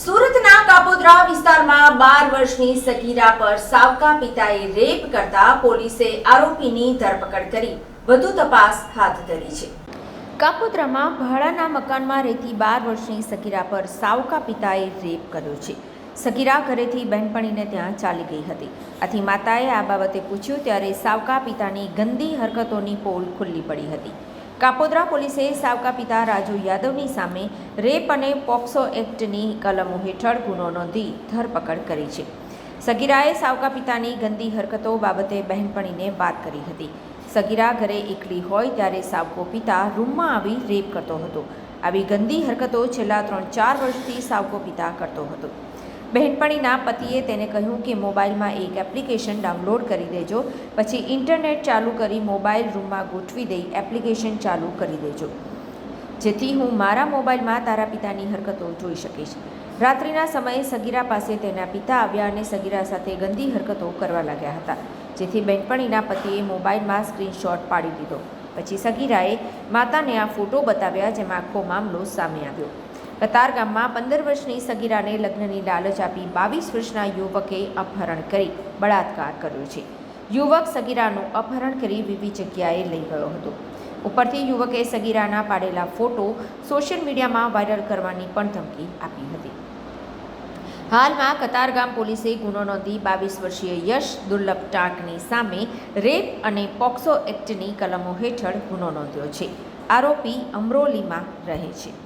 સુરતના કાપોદ્રા વિસ્તારમાં બાર વર્ષની સગીરા પર સાવકા પિતાએ રેપ કરતા પોલીસે આરોપીની ધરપકડ કરી. વધુ તપાસ હાથ ધરી છે. કાપોદ્રામાં ભાડાના મકાનમાં રહેતી બાર વર્ષની સગીરા પર સાવકા પિતાએ રેપ કર્યો છે. સગીરા ઘરેથી બહેનપણીને ત્યાં ચાલી ગઈ હતી. આથી માતાએ આ બાબતે પૂછ્યું, ત્યારે સાવકા પિતાની ગંદી હરકતોની પોલ ખુલ્લી પડી હતી. કાપોદ્રા પોલીસે સાવકા પિતા રાજુ યાદવની સામે રેપ અને પોક્સો એક્ટની કલમો હેઠળ ગુનો નોંધી ધરપકડ કરી છે. સગીરાએ સાવકા પિતાની ગંદી હરકતો બાબતે બહેનપણીને વાત કરી હતી. સગીરા ઘરે એકલી હોય ત્યારે સાવકો પિતા રૂમમાં આવી રેપ કરતો હતો. આવી ગંદી હરકતો છેલ્લા ત્રણ ચાર વર્ષથી સાવકો પિતા કરતો હતો. બહેનપણીના પતિએ તેને કહ્યું કે મોબાઈલમાં એક એપ્લિકેશન ડાઉનલોડ કરી દેજો, પછી ઇન્ટરનેટ ચાલુ કરી મોબાઈલ રૂમમાં ગોઠવી દઈ એપ્લિકેશન ચાલુ કરી દેજો. જેથી હું મારા મોબાઈલમાં તારા પિતાની હરકતો જોઈ શકીશ. રાત્રિના સમયે સગીરા પાસે તેના પિતા આવ્યા અને સગીરા સાથે ગંદી હરકતો કરવા લાગ્યા હતા. જેથી બહેનપણીના પતિએ મોબાઈલમાં સ્ક્રીનશોટ પાડી દીધો. પછી સગીરાએ માતાને આ ફોટો બતાવ્યા જેમાં આખો મામલો સામે આવ્યો. કતારગામમાં પંદર વર્ષની સગીરાને લગ્નની લાલચ આપી બાવીસ વર્ષના યુવકે અપહરણ કરી, બળાત્કાર કર્યો છે. યુવક સગીરાનું અપહરણ કરી વિવિધ જગ્યાએ લઈ ગયો હતો. ઉપરથી યુવકે સગીરાના પાડેલા ફોટો સોશિયલ મીડિયામાં વાયરલ કરવાની પણ ધમકી આપી હતી. હાલમાં કતારગામ પોલીસે ગુનો નોંધી બાવીસ વર્ષીય યશ દુર્લભ ટાંકની સામે રેપ અને પોક્સો એક્ટની કલમો હેઠળ ગુનો નોંધ્યો છે. આરોપી અમરોલીમાં રહે છે.